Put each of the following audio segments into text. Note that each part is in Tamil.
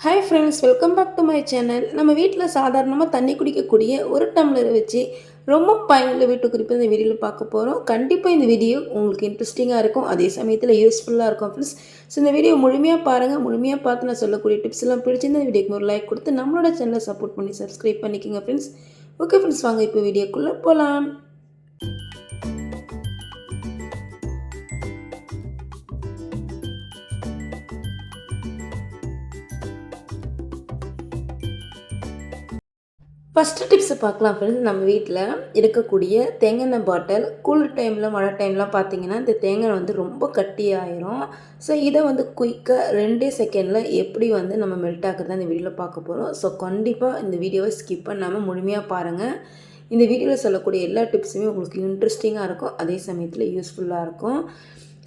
Hi friends welcome back to my channel நம்ம வீட்டில் சாதாரணமாக தண்ணி குடிக்கக்கூடிய ஒரு டம்ளரை வச்சு ரொம்ப பயனுள்ள வீட்டு குறிப்பு இந்த வீடியோவில் பார்க்க போகிறோம் கண்டிப்பாக இந்த வீடியோ உங்களுக்கு இன்ட்ரெஸ்டிங்காக இருக்கும். அதே சமயத்தில் யூஸ்ஃபுல்லாக இருக்கும் ஃப்ரெண்ட்ஸ் ஸோ இந்த வீடியோ முழுமையாக பாருங்கள் முழுமையாக பார்த்து நான் சொல்லக்கூடிய டிப்ஸ் எல்லாம் பிடிச்சிருந்த வீடியோக்கு ஒரு லைக் கொடுத்து நம்மளோட சேனலை சப்போர்ட் பண்ணி சப்ஸ்கிரைப் பண்ணிக்கோங்க ஃப்ரெண்ட்ஸ் ஓகே ஃப்ரெண்ட்ஸ் வாங்க இப்போ வீடியோக்குள்ளே போகலாம் ஃபஸ்ட்டு டிப்ஸை பார்க்கலாம் ஃப்ரெண்ட்ஸ் நம்ம வீட்டில் இருக்கக்கூடிய தேங்காய் பாட்டில் கூல் டைமில் மழை டைம்லாம் பார்த்தீங்கன்னா இந்த தேங்காய் வந்து ரொம்ப கட்டியாயிரும். ஸோ இதை வந்து குயிக்காக ரெண்டே செகண்டில் எப்படி வந்து நம்ம மெல்ட் ஆக்குறதா இந்த வீடியோவில் பார்க்க போகிறோம் ஸோ கண்டிப்பாக இந்த வீடியோவை ஸ்கிப் பண்ணாமல் முழுமையாக பாருங்கள் இந்த வீடியோவில் சொல்லக்கூடிய எல்லா டிப்ஸுமே உங்களுக்கு இன்ட்ரெஸ்டிங்காக இருக்கும். அதே சமயத்தில் யூஸ்ஃபுல்லாக இருக்கும்.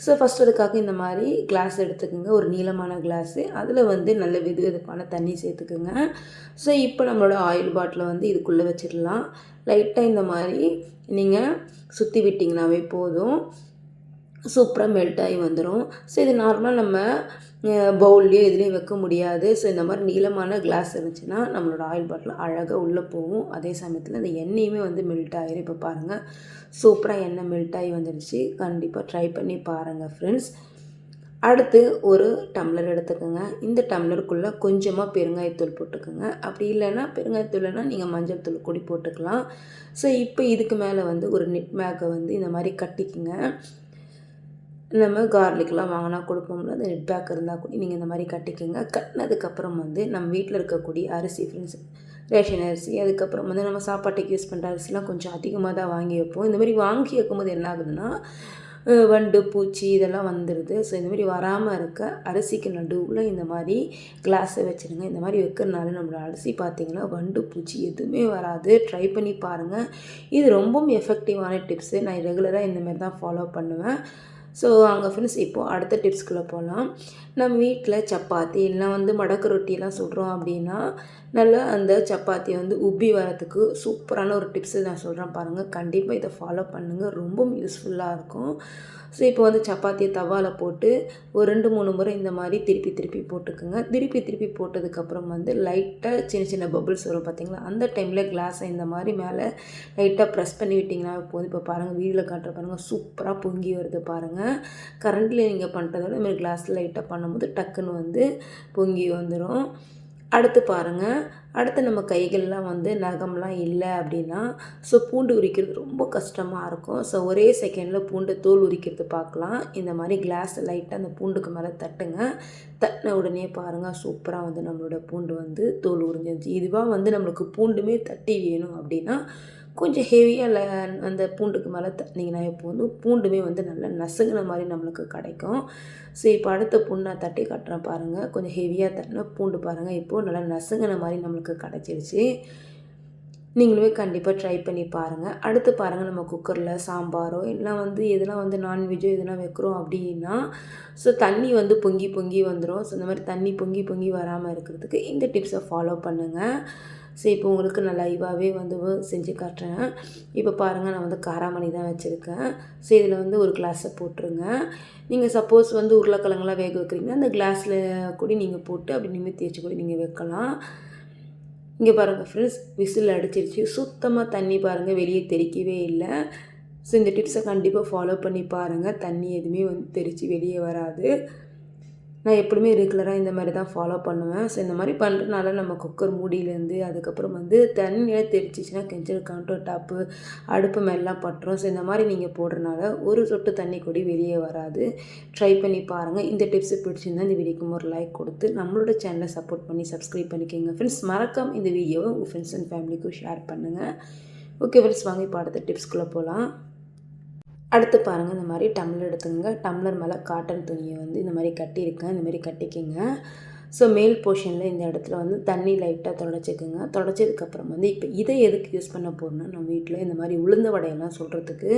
ஸோ ஃபஸ்ட் அதுக்காக இந்த மாதிரி கிளாஸ் எடுத்துக்கோங்க. ஒரு நீளமான கிளாஸு அதில் வந்து நல்ல வெது வெதுப்பான தண்ணி சேர்த்துக்குங்க. ஸோ இப்போ நம்மளோட ஆயில் பாட்டிலை வந்து இதுக்குள்ளே வச்சிடலாம். லைட்டாக இந்த மாதிரி நீங்கள் சுற்றி விட்டிங்கனாவே போதும். சூப்பராக மெல்ட் ஆகி வந்துடும் ஸோ இது நார்மலாக நம்ம பவுல்லையோ இதுலேயும் வைக்க முடியாது. ஸோ இந்த மாதிரி நீளமான கிளாஸ் இருந்துச்சுன்னா நம்மளோட ஆயில் பாட்டில் அழகாக உள்ளே போகும். அதே சமயத்தில் அந்த எண்ணெயுமே வந்து மெல்ட் ஆகிரும் இப்போ பாருங்கள் சூப்பராக எண்ணெய் மெல்ட் ஆகி வந்துடுச்சு கண்டிப்பாக ட்ரை பண்ணி பாருங்கள் ஃப்ரெண்ட்ஸ் அடுத்து ஒரு டம்ளர் எடுத்துக்கோங்க. இந்த டம்ளருக்குள்ளே கொஞ்சமாக பெருங்காயத்தூள் போட்டுக்கோங்க. அப்படி இல்லைன்னா பெருங்காயத்தூள்னா நீங்கள் மஞ்சள் தூள் கூடி போட்டுக்கலாம். ஸோ இப்போ இதுக்கு மேலே வந்து ஒரு நெட் மேக்கை வந்து இந்த மாதிரி கட்டிக்குங்க. நம்ம கார்லிக்லாம் வாங்கினா கொடுப்போம்ல அந்த நெட் பேக் இருந்தால் கூட நீங்கள் இந்த மாதிரி கட்டிக்கோங்க. கட்டினதுக்கப்புறம் வந்து நம்ம வீட்டில் இருக்கக்கூடிய அரிசி ஃப்ரெண்ட்ஸ் ரேஷன் அரிசி அதுக்கப்புறம் வந்து நம்ம சாப்பாட்டுக்கு யூஸ் பண்ணுற அரிசிலாம் கொஞ்சம் அதிகமாக தான் வாங்கி வைப்போம். இந்த மாதிரி வாங்கி வைக்கும்போது என்ன ஆகுதுன்னா வண்டு பூச்சி இதெல்லாம் வந்துடுது ஸோ இந்த மாதிரி வராமல் இருக்க அரிசிக்கு நடுவில் இந்த மாதிரி கிளாஸை வச்சுருங்க. இந்த மாதிரி வைக்கிறனால நம்மளோட அரிசி பார்த்திங்கன்னா வண்டு பூச்சி எதுவுமே வராது. ட்ரை பண்ணி பாருங்கள் இது ரொம்பவும் எஃபெக்டிவான டிப்ஸு நான் ரெகுலராக இந்தமாரி தான் ஃபாலோ பண்ணுவேன். ஸோ அங்கே ஃப்ரெண்ட்ஸ் இப்போது அடுத்த டிப்ஸ்குள்ளே போகலாம் நம்ம வீட்டில் சப்பாத்தி இல்லை வந்து மடக்கு ரொட்டிலாம் சுடுறோம் அப்படின்னா நல்லா அந்த சப்பாத்தி வந்து உப்பி வரத்துக்கு சூப்பரான ஒரு டிப்ஸு நான் சொல்கிறேன் பாருங்கள் கண்டிப்பாக இதை ஃபாலோ பண்ணுங்கள் ரொம்ப யூஸ்ஃபுல்லாக இருக்கும். ஸோ இப்போ வந்து சப்பாத்தியை தவாவில் போட்டு ஒரு ரெண்டு மூணு முறை இந்த மாதிரி திருப்பி திருப்பி போட்டுக்குங்க. திருப்பி திருப்பி போட்டதுக்கப்புறம் வந்து லைட்டாக சின்ன சின்ன பபுள்ஸ் வரும் பார்த்தீங்களா அந்த டைமில் கிளாஸை இந்த மாதிரி மேலே லைட்டாக ப்ரெஸ் பண்ணி விட்டிங்கன்னா போதும். இப்போ பாருங்கள் வீடியோவில் காட்டுற பாருங்கள் சூப்பராக பொங்கி வருது பாருங்கள் கரண்டில் நீங்கள் பண்ணுறதோட இந்த மாதிரி லைட்டாக பண்ணும்போது டக்குன்னு வந்து பொங்கி வந்துடும் அடுத்து பாருங்கள் அடுத்து நம்ம கைகள்லாம் வந்து நகம்லாம் இல்லை அப்படின்னா ஸோ பூண்டு உரிக்கிறது ரொம்ப கஷ்டமாக இருக்கும். ஸோ ஒரே செகண்டில் பூண்டு தோல் உரிக்கிறது பார்க்கலாம். இந்த மாதிரி கிளாஸ் லைட்டாக அந்த பூண்டுக்கு மேலே தட்டுங்க. தட்டின உடனே பாருங்கள் சூப்பராக வந்து நம்மளோட பூண்டு வந்து தோல் உறிஞ்சிருந்துச்சு இதுவாக வந்து நம்மளுக்கு பூண்டுமே தட்டி வேணும் அப்படின்னா கொஞ்சம் ஹெவியாக அந்த பூண்டுக்கு மேலே தட்டினீங்கன்னா இப்போ வந்து பூண்டுமே வந்து நல்லா நசுங்கின மாதிரி நம்மளுக்கு கிடைக்கும். ஸோ இப்போ அடுத்த பூண்டு நான் தட்டி கட்டுறேன் பாருங்கள் கொஞ்சம் ஹெவியாக தட்டினா பூண்டு பாருங்கள் இப்போது நல்லா நசுங்கின மாதிரி நம்மளுக்கு கிடச்சிருச்சு. நீங்களுமே கண்டிப்பாக ட்ரை பண்ணி பாருங்கள் அடுத்து பாருங்கள் நம்ம குக்கரில் சாம்பாரோ இல்லை வந்து எதனா வந்து நான்வெஜ்ஜோ எதனா வைக்கிறோம் அப்படின்னா ஸோ தண்ணி வந்து பொங்கி பொங்கி வந்துடும் ஸோ இந்த மாதிரி தண்ணி பொங்கி பொங்கி வராமல் இருக்கிறதுக்கு இந்த டிப்ஸை ஃபாலோ பண்ணுங்கள் ஸோ இப்போ உங்களுக்கு நான் லைவாகவே வந்து செஞ்சு காட்டுறேன். இப்போ பாருங்கள் நான் வந்து காராமணி தான் வச்சுருக்கேன். ஸோ இதில் வந்து ஒரு கிளாஸை போட்டுருங்க. நீங்கள் சப்போஸ் வந்து உருளைக்கிழங்குலாம் வேக வைக்கிறீங்கன்னா அந்த கிளாஸில் கூட நீங்கள் போட்டு அப்படி நிமித்தி வச்சு கூட நீங்கள் வைக்கலாம். இங்கே பாருங்கள் ஃப்ரெண்ட்ஸ் விசில் அடிச்சிருச்சு. சுத்தமாக தண்ணி பாருங்கள் வெளியே தெறிக்கவே இல்லை. ஸோ இந்த டிப்ஸை கண்டிப்பாக ஃபாலோ பண்ணி பாருங்கள் தண்ணி எதுவுமே வந்து தெரித்து வெளியே வராது. நான் எப்பவுமே ரெகுலராக இந்த மாதிரி தான் ஃபாலோ பண்ணுவேன். ஸோ இந்த மாதிரி பண்ணுறதுனால நம்ம குக்கர் மூடியிலேருந்து அதுக்கப்புறம் வந்து தண்ணியில் தெரிச்சிச்சின்னா கெஞ்சல் கவுண்டர் டாப்பு அடுப்பு மேலாம் பட்டுரும். ஸோ இந்த மாதிரி நீங்கள் போடுறனால ஒரு சொட்டு தண்ணி கொடி வெளியே வராது. ட்ரை பண்ணி பாருங்கள் இந்த டிப்ஸு பிடிச்சிருந்தா இந்த வீடியோக்கு ஒரு லைக் கொடுத்து நம்மளோட சேனலை சப்போர்ட் பண்ணி சப்ஸ்கிரைப் பண்ணிக்கோங்க. ஃப்ரெண்ட்ஸ் மறக்காம இந்த வீடியோவை உங்கள் ஃப்ரெண்ட்ஸ் அண்ட் ஃபேமிலிக்கும் ஷேர் பண்ணுங்கள் ஓகே ஃப்ரெண்ட்ஸ் வாங்கி பாடத்தை டிப்ஸ்குள்ளே போகலாம் அடுத்து பாருங்கள் இந்த மாதிரி டம்ளர் எடுத்துக்கோங்க. டம்ளர் மேலே காட்டன் துணியை வந்து இந்த மாதிரி கட்டியிருக்கேன். இந்த மாதிரி கட்டிக்கிங்க. ஸோ மேல் போர்ஷனில் இந்த இடத்துல வந்து தண்ணி லைட்டாக தொடச்சிக்கோங்க. தொடச்சதுக்கப்புறம் வந்து இப்போ இதை எதுக்கு யூஸ் பண்ண போகிறோம்னா நம்ம வீட்டில் இந்த மாதிரி உளுந்த வடையெல்லாம் சொல்கிறதுக்கு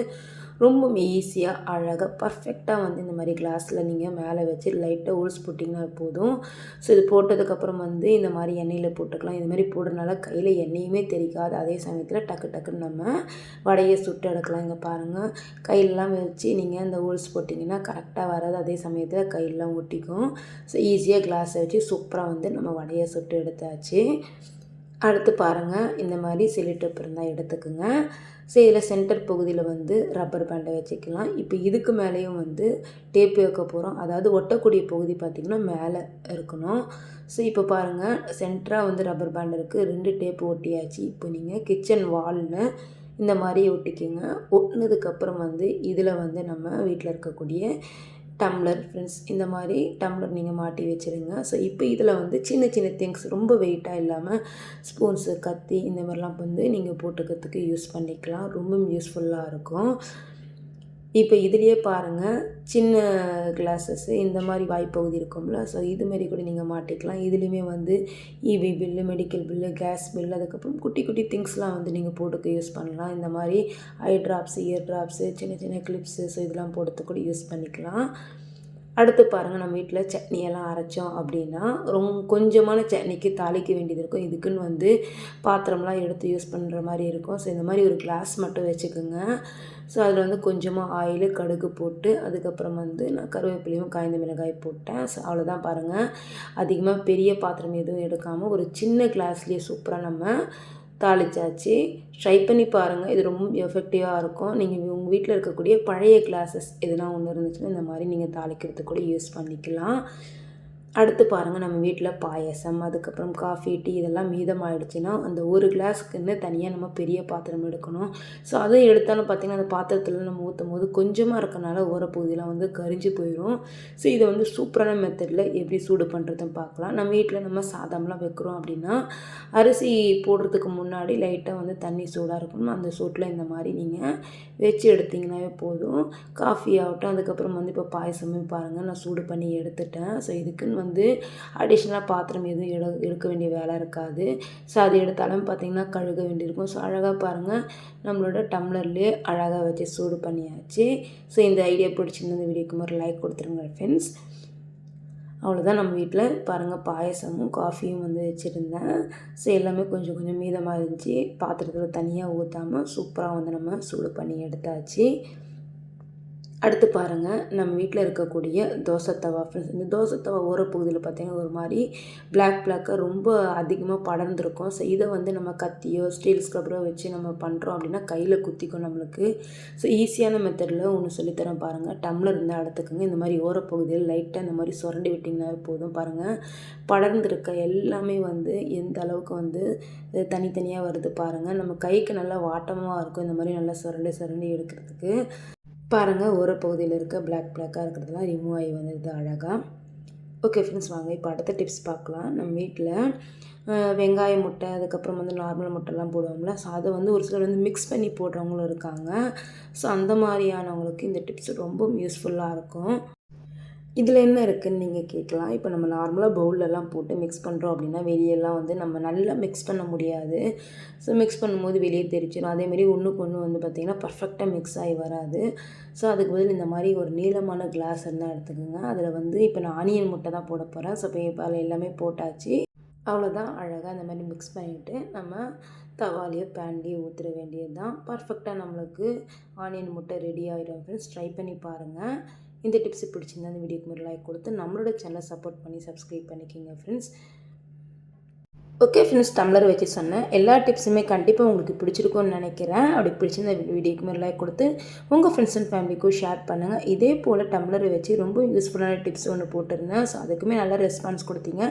ரொம்பவுமே ஈஸியாக அழகாக பர்ஃபெக்டாக வந்து இந்த மாதிரி கிளாஸில் நீங்கள் மேலே வச்சு லைட்டாக ஊல்ஸ் போட்டிங்கன்னா போதும். ஸோ இது போட்டதுக்கப்புறம் வந்து இந்த மாதிரி எண்ணெயில் போட்டுக்கலாம். இது மாதிரி போடுறதுனால கையில் எண்ணெயுமே தெரிக்காது. அதே சமயத்தில் டக்கு டக்குன்னு நம்ம வடையை சுட்டு எடுக்கலாம். இங்கே பாருங்கள் கையிலலாம் வச்சு நீங்கள் இந்த ஊல்ஸ் போட்டிங்கன்னா கரெக்டாக வராது. அதே சமயத்தில் கையெல்லாம் ஒட்டிக்கும். ஸோ ஈஸியாக கிளாஸை வச்சு சூப்பராக வந்து நம்ம வடையை சுட்டு எடுத்தாச்சு. அடுத்து பாருங்கள் இந்த மாதிரி சிலிட்டப் இருந்தால் எடுத்துக்கோங்க. ஸோ இதில் சென்டர் பகுதியில் வந்து ரப்பர் பேண்டை வச்சுக்கலாம். இப்போ இதுக்கு மேலேயும் வந்து டேப் வைக்க போகிறோம் அதாவது ஒட்டக்கூடிய பகுதி பார்த்திங்கன்னா மேலே இருக்கணும். ஸோ இப்போ பாருங்கள் சென்டராக வந்து ரப்பர் பேண்ட் இருக்குது ரெண்டு டேப் ஒட்டியாச்சு. இப்போ நீங்கள் கிச்சன் வாலில் இந்த மாதிரி ஒட்டிக்கிங்க. ஒட்டினதுக்கப்புறம் வந்து இதில் வந்து நம்ம வீட்டில் இருக்கக்கூடிய டம்ளர் ஃப்ரெண்ட்ஸ் இந்த மாதிரி டம்ளர் நீங்கள் மாட்டி வச்சுருங்க. ஸோ இப்போ இதில் வந்து சின்ன சின்ன திங்ஸ் ரொம்ப வெயிட்டாக இல்லாமல் ஸ்பூன்ஸு கத்தி இந்த மாதிரிலாம் வந்து நீங்கள் போட்டுக்கிறதுக்கு யூஸ் பண்ணிக்கலாம். ரொம்பவும் யூஸ்ஃபுல்லாக இருக்கும். இப்போ இதுலேயே பாருங்கள் சின்ன கிளாஸஸ் இந்த மாதிரி வாய்ப்பகுதி இருக்கும்ல. ஸோ இதுமாரி கூட நீங்கள் மாட்டிக்கலாம். இதுலேயுமே வந்து EB bill medical bill gas bill அதுக்கப்புறம் குட்டி குட்டி திங்ஸ்லாம் வந்து நீங்கள் போட்டுக்க யூஸ் பண்ணலாம். இந்த மாதிரி ஐ ட்ராப்ஸு இயர் ட்ராப்ஸு சின்ன சின்ன கிளிப்ஸு ஸோ இதெல்லாம் போடுறதுக்கு கூட யூஸ் பண்ணிக்கலாம். அடுத்து பாருங்கள் நம்ம வீட்டில் சட்னியெல்லாம் அரைச்சோம் அப்படின்னா ரொம்ப கொஞ்சமான சட்னிக்கு தாளிக்க வேண்டியது இருக்கும். இதுக்குன்னு வந்து பாத்திரம்லாம் எடுத்து யூஸ் பண்ணுற மாதிரி இருக்கும். ஸோ இந்த மாதிரி ஒரு கிளாஸ் மட்டும் வச்சுக்கோங்க. ஸோ அதில் வந்து கொஞ்சமாக ஆயில் கடுகு போட்டு அதுக்கப்புறம் வந்து நான் கருவேப்பிலையும் காய்ந்த மிளகாய் போட்டேன். ஸோ அவ்வளோதான் பாருங்கள் அதிகமாக பெரிய பாத்திரம் எதுவும் எடுக்காமல் ஒரு சின்ன கிளாஸ்லேயே சூப்பராக நம்ம தாளிச்சாச்சு. ட்ரை பண்ணி பாருங்கள் இது ரொம்ப எஃபெக்டிவாக இருக்கும். நீங்கள் உங்கள் வீட்டில் இருக்கக்கூடிய பழைய கிளாஸஸ் எதுனா ஒன்று இருந்துச்சுன்னா இந்த மாதிரி நீங்கள் தாளிக்கிறதுக்கு கூட யூஸ் பண்ணிக்கலாம். அடுத்து பாருங்கள் நம்ம வீட்டில் பாயசம் அதுக்கப்புறம் காஃபி டீ இதெல்லாம் மீதம் ஆகிடுச்சின்னா அந்த ஒரு கிளாஸுக்குன்னு தனியாக நம்ம பெரிய பாத்திரம் எடுக்கணும். ஸோ அதை எடுத்தாலும் பார்த்திங்கன்னா அந்த பாத்திரத்தில் நம்ம ஊற்றும் போது கொஞ்சமாக இருக்கனால ஓரப்பகுதியெலாம் வந்து கரிஞ்சு போயிடும் ஸோ இதை வந்து சூப்பரான மெத்தடில் எப்படி சூடு பண்ணுறதுன்னு பார்க்கலாம் நம்ம வீட்டில் நம்ம சாதம்லாம் வைக்கிறோம் அப்படின்னா அரிசி போடுறதுக்கு முன்னாடி லைட்டாக வந்து தண்ணி சூடாக இருக்கணும். அந்த சூட்டில் இந்த மாதிரி நீங்கள் வச்சு எடுத்திங்கனாவே போதும். காஃபி ஆகட்டும் அதுக்கப்புறம் வந்து இப்போ பாயசமே பாருங்கள் நான் சூடு பண்ணி எடுத்துட்டேன். ஸோ இதுக்குன்னு வந்து அடிஷ்னலாக பாத்திரம் எதுவும் எடு எடுக்க வேண்டிய வேலை இருக்காது. ஸோ அது எடுத்தாலும் பார்த்திங்கன்னா கழுக வேண்டியிருக்கும். ஸோ அழகாக பாருங்கள் நம்மளோட டம்ளர்லேயே அழகாக வச்சு சூடு பண்ணியாச்சு. ஸோ இந்த ஐடியா பிடிச்சிருந்த இந்த வீடியோக்கு ஒரு லைக் கொடுத்துருங்க ஃப்ரெண்ட்ஸ் அவ்வளோதான் நம்ம வீட்டில் பாருங்கள் பாயசமும் காஃபியும் வந்து வச்சுருந்தேன். ஸோ எல்லாமே கொஞ்சம் கொஞ்சம் மீதமாக இருந்துச்சு. பாத்திரத்தில் தனியாக ஊற்றாமல் சூப்பராக வந்து நம்ம சூடு பண்ணி எடுத்தாச்சு. அடுத்து பாருங்கள் நம்ம வீட்டில் இருக்கக்கூடிய தோசை தவா ஃப்ரெண்ட்ஸ் இந்த தோசை தவா ஓரப்பகுதியில் பார்த்திங்கன்னா ஒரு மாதிரி பிளாக் பிளாக்காக ரொம்ப அதிகமாக படர்ந்துருக்கும். ஸோ இதை வந்து நம்ம கத்தியோ ஸ்டீல் ஸ்க்ரப்பரோ வச்சு நம்ம பண்ணுறோம் அப்படின்னா கையில் குத்திக்கும் நம்மளுக்கு. ஸோ ஈஸியான மெத்தடில் ஒன்று சொல்லித்தரேன் பாருங்கள் டம்ளர் இருந்தால் எடுத்துக்கோங்க. இந்த மாதிரி ஓரப்பகுதியில் லைட்டாக இந்த மாதிரி சுரண்டி விட்டிங்கனாவே போதும் பாருங்கள் படர்ந்துருக்க எல்லாமே வந்து எந்த அளவுக்கு வந்து தனித்தனியாக வருது பாருங்கள் நம்ம கைக்கு நல்லா வாட்டமாக இருக்கும். இந்த மாதிரி நல்லா சுரண்டி சுரண்டி எடுக்கிறதுக்கு. பாருங்கள் ஒரு பகுதியில் இருக்க பிளாக் பிளாக்காக இருக்கிறதுலாம் ரிமூவ் ஆகி வந்தது அழகாக ஓகே ஃப்ரெண்ட்ஸ் வாங்க இப்போ அடுத்த டிப்ஸ் பார்க்கலாம். நம்ம வீட்டில் வெங்காய முட்டை அதுக்கப்புறம் வந்து நார்மல் முட்டைலாம் போடுவோம்ல. ஸோ அதை வந்து ஒரு சிலர் வந்து மிக்ஸ் பண்ணி போடுறவங்களும் இருக்காங்க. ஸோ அந்த மாதிரியானவங்களுக்கு இந்த டிப்ஸ் ரொம்ப யூஸ்ஃபுல்லாக இருக்கும். இதில் என்ன இருக்குதுன்னு நீங்கள் கேட்கலாம். இப்போ நம்ம நார்மலாக பவுல்லலாம் போட்டு மிக்ஸ் பண்ணுறோம் அப்படின்னா வெளியெல்லாம் வந்து நம்ம நல்லா மிக்ஸ் பண்ண முடியாது. ஸோ மிக்ஸ் பண்ணும்போது வெளியே தெரிச்சிடும் அதேமாரி ஒன்றுக்கு ஒன்று வந்து பார்த்திங்கன்னா பர்ஃபெக்டாக மிக்ஸ் ஆகி வராது. ஸோ அதுக்கு பதில் இந்த மாதிரி ஒரு நீளமான கிளாஸ் இருந்தால் எடுத்துக்கோங்க. அதில் வந்து இப்போ நான் ஆனியன் முட்டை தான் போட போகிறேன் ஸோ இப்போ அதில் எல்லாமே போட்டாச்சு. அவ்வளோதான் அழகாக அந்த மாதிரி மிக்ஸ் பண்ணிவிட்டு நம்ம தவாலியோ பேண்டியோ ஊற்றுற வேண்டியது தான் பர்ஃபெக்டாக நம்மளுக்கு ஆனியன் முட்டை ரெடி ஆகிடும் ஃப்ரெண்ட்ஸ் ட்ரை பண்ணி பாருங்கள் இந்த டிப்ஸ் பிடிச்சிருந்தா அந்த வீடியோக்கு ஒரு லைக் கொடுத்து நம்மளோட சேனலை சப்போர்ட் பண்ணி சப்ஸ்கிரைப் பண்ணிக்கிங்க ஃப்ரெண்ட்ஸ் ஓகே ஃப்ரெண்ட்ஸ் டம்ளர் வச்சு சொன்னேன். எல்லா டிப்ஸுமே கண்டிப்பாக உங்களுக்கு பிடிச்சிருக்கும்னு நினைக்கிறேன். அப்படி பிடிச்சிருந்த வீடியோக்கு மேலே லைக் கொடுத்து உங்கள் ஃப்ரெண்ட்ஸ் அண்ட் ஃபேமிலிக்கும் ஷேர் பண்ணுங்கள் இதே போல் டம்ளரை வச்சு ரொம்ப யூஸ்ஃபுல்லான டிப்ஸ் ஒன்று போட்டிருந்தேன். ஸோ அதுக்குமே நல்லா ரெஸ்பான்ஸ் கொடுத்தீங்க.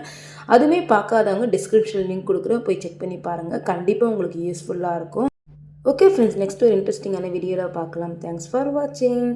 அதுவுமே பார்க்காதவங்க டிஸ்கிரிப்ஷன் லிங்க் கொடுக்குறேன். போய் செக் பண்ணி பாருங்கள் கண்டிப்பாக உங்களுக்கு யூஸ்ஃபுல்லாக இருக்கும். ஓகே ஃப்ரெண்ட்ஸ் நெக்ஸ்ட் ஒரு இன்ட்ரெஸ்டிங்கான வீடியோவில் பார்க்கலாம். தேங்க்ஸ் ஃபார் வாட்சிங்